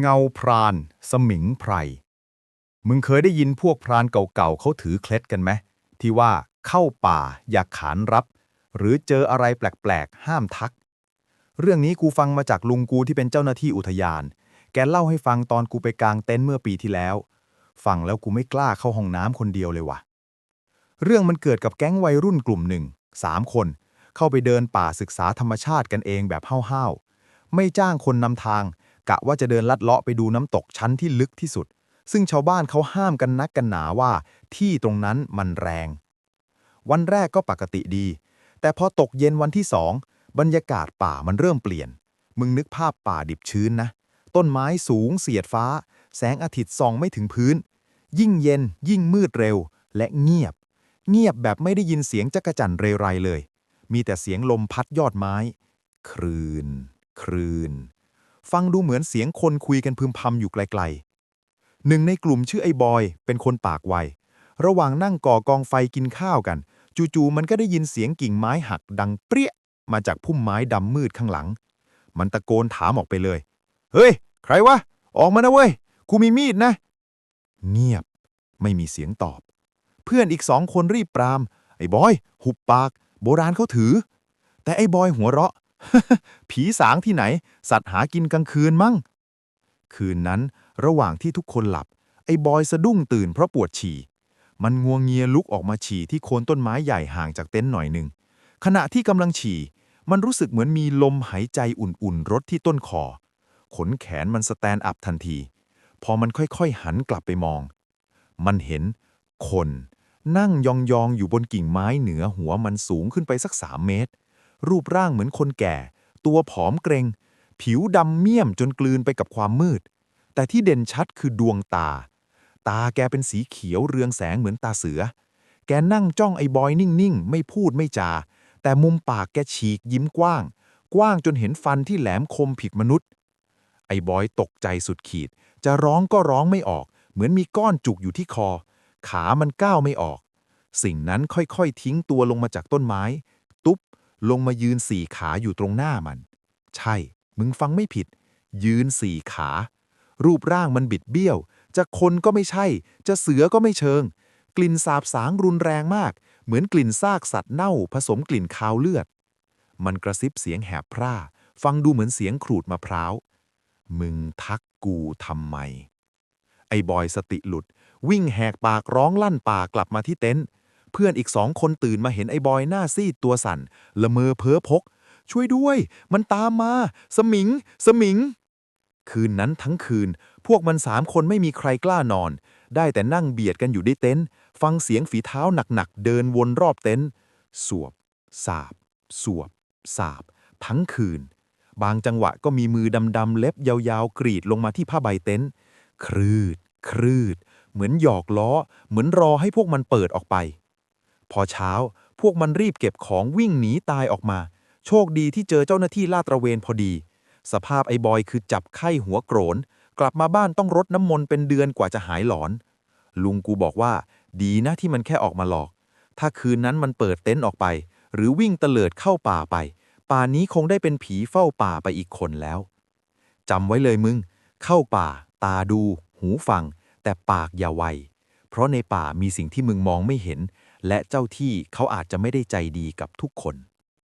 เงาพราน สมิงไพร มึงเคยได้ยินพวกพรานเก่าๆเขาถือเคล็ดกันไหมที่ว่าเข้าป่าอย่าขานรับ หรือเจออะไรแปลกๆ ห้ามทัก เรื่องนี้กูฟังมาจากลุงกูที่เป็นเจ้าหน้าที่อุทยาน แกเล่าให้ฟังตอนกูไปกางเต็นท์เมื่อปีที่แล้ว ฟังแล้วกูไม่กล้าเข้าห้องน้ำคนเดียวเลยว่ะ เรื่องมันเกิดกับแก๊งวัยรุ่นกลุ่มหนึ่งสามคน เข้าไปเดินป่าศึกษาธรรมชาติกันเองแบบห้าวๆไม่จ้างคนนำทาง กะว่าจะเดินลัดเลาะไปดูน้ำตกชั้นที่ลึกที่สุด ซึ่งชาวบ้านเขาห้ามกันนักกันหนาว่า ที่ตรงนั้นมันแรง วันแรกก็ปกติดี แต่พอตกเย็นวันที่สองบรรยากาศป่ามันเริ่มเปลี่ยน มึงนึกภาพป่าดิบชื้นนะ ต้นไม้สูงเสียดฟ้า แสงอาทิตย์ส่องไม่ถึงพื้น ยิ่งเย็น ยิ่งมืดเร็ว และเงียบ เงียบแบบไม่ได้ยินเสียงจักระจั่นเรไรเลย มีแต่เสียงลมพัดยอดไม้ ครืน ครืน ฟังดูเหมือนเสียงคนคุยกันพึมพำอยู่ไกลๆ หนึ่งในกลุ่มชื่อไอ้บอย เป็นคนปากไว ระหว่างนั่งก่อกองไฟกินข้าวกัน จู่ๆมันก็ได้ยินเสียงกิ่งไม้หักดังเปรี้ยมาจากพุ่มไม้ดำมืดข้างหลัง มันตะโกนถามออกไปเลย เฮ้ย ใครวะ ออกมานะเว้ย กูมีมีดนะ เงียบ ไม่มีเสียงตอบ เพื่อนอีกสองคนรีบปราม ไอ้บอย หุบปาก โบราณเขาถือ แต่ไอ้บอยหัวเราะ ผีสางที่ไหน สัตว์หากินกลางคืนมั้งคืนนั้นระหว่างที่ทุกคนหลับ ไอ้บอยสะดุ้งตื่นเพราะปวดฉี่ มันงวงเงียลุกออกมาฉี่ที่โคนต้นไม้ใหญ่ห่างจากเต็นท์หน่อยหนึ่ง ขณะที่กำลังฉี่ มันรู้สึกเหมือนมีลมหายใจอุ่นๆรดที่ต้นคอ ขนแขนมันสแตนอัพทันที พอมันค่อยๆหันกลับไปมอง มันเห็น คน นั่งยองๆอยู่บนกิ่งไม้เหนือหัวมันสูงขึ้นไปสักสามเมตร รูปร่างเหมือนคนแก่ ตัวผอมเกรง ผิวดำเมี่ยมจนกลืนไปกับความมืด แต่ที่เด่นชัดคือดวงตา ตาแกเป็นสีเขียวเรืองแสงเหมือนตาเสือ แกนั่งจ้องไอ้บอยนิ่งๆ ไม่พูดไม่จา แต่มุมปากแกฉีกยิ้มกว้าง กว้างจนเห็นฟันที่แหลมคมผิดมนุษย์ ไอ้บอยตกใจสุดขีด จะร้องก็ร้องไม่ออก เหมือนมีก้อนจุกอยู่ที่คอ ขามันก้าวไม่ออกสิ่งนั้นค่อยๆ ทิ้งตัวลงมาจากต้นไม้ ตุ๊บ ลงมายืนสี่ขาอยู่ตรงหน้ามัน ใช่ มึงฟังไม่ผิด ยืนสี่ขา รูปร่างมันบิดเบี้ยว จะคนก็ไม่ใช่ จะเสือก็ไม่เชิง กลิ่นสาบสางรุนแรงมาก เหมือนกลิ่นซากสัตว์เน่า ผสมกลิ่นคาวเลือด มันกระซิบเสียงแหบพร่า ฟังดูเหมือนเสียงขูดมะพร้าว มึงทักกูทำไม ไอ้บอยสติหลุด วิ่งแหกปากร้องลั่นป่ากลับมาที่เต็นท์ เพื่อนอีกสองคนตื่นมาเห็นไอ้บอยหน้าซีดตัวสั่นละเมอเพ้อพก ช่วยด้วย มันตามมา สมิง สมิง คืนนั้นทั้งคืน พวกมันสามคนไม่มีใครกล้านอน ได้แต่นั่งเบียดกันอยู่ในเต็นท์ฟังเสียงฝีเท้าหนักๆ เดินวนรอบเต็นท์สวบ สาบ สวบ สาบ ทั้งคืน บางจังหวะก็มีมือดำๆเล็บยาวๆ กรีดลงมาที่ผ้าใบเต็นท์ครืด ครืด เหมือนหยอกล้อ เหมือนรอให้พวกมันเปิดออกไป พอเช้า พวกมันรีบเก็บของวิ่งหนีตายออกมา โชคดีที่เจอเจ้าหน้าที่ลาดตระเวนพอดี สภาพไอ้บอยคือจับไข้หัวโกรน กลับมาบ้านต้องรดน้ำมนต์เป็นเดือนกว่าจะหายหลอน ลุงกูบอกว่า ดีนะที่มันแค่ออกมาหลอก ถ้าคืนนั้นมันเปิดเต็นท์ออกไป หรือวิ่งเตลิดเข้าป่าไป ป่านี้คงได้เป็นผีเฝ้าป่าไปอีกคนแล้วจำไว้เลยมึง เข้าป่า ตาดู หูฟัง แต่ปากอย่าไว เพราะในป่ามีสิ่งที่มึงมองไม่เห็น และเจ้าที่เขาอาจจะไม่ได้ใจดีกับทุกคน